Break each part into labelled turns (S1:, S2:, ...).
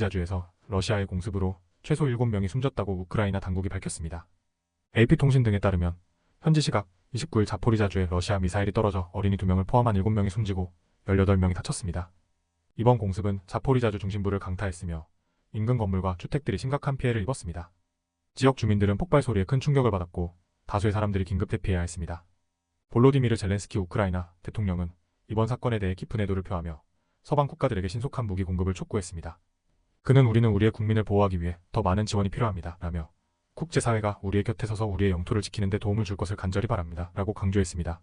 S1: 자주에서 러시아의 공습으로 최소 7명이 숨졌다고 우크라이나 당국이 밝혔습니다. AP통신 등에 따르면 현지 시각 29일 자포리자주에 러시아 미사일이 떨어져 어린이 2명을 포함한 7명이 숨지고 18명이 다쳤습니다. 이번 공습은 자포리자주 중심부를 강타했으며 인근 건물과 주택들이 심각한 피해를 입었습니다. 지역 주민들은 폭발 소리에 큰 충격을 받았고 다수의 사람들이 긴급 대피해야 했습니다. 볼로디미르 젤렌스키 우크라이나 대통령은 이번 사건에 대해 깊은 애도를 표하며 서방 국가들에게 신속한 무기 공급을 촉구했습니다. 그는 우리는 우리의 국민을 보호하기 위해 더 많은 지원이 필요합니다. 라며 국제사회가 우리의 곁에 서서 우리의 영토를 지키는 데 도움을 줄 것을 간절히 바랍니다. 라고 강조했습니다.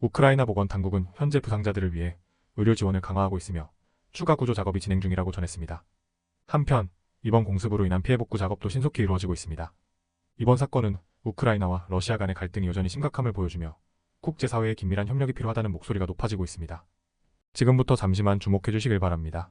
S1: 우크라이나 보건 당국은 현재 부상자들을 위해 의료 지원을 강화하고 있으며 추가 구조 작업이 진행 중이라고 전했습니다. 한편 이번 공습으로 인한 피해 복구 작업도 신속히 이루어지고 있습니다. 이번 사건은 우크라이나와 러시아 간의 갈등이 여전히 심각함을 보여주며 국제사회의 긴밀한 협력이 필요하다는 목소리가 높아지고 있습니다. 지금부터 잠시만 주목해 주시길 바랍니다.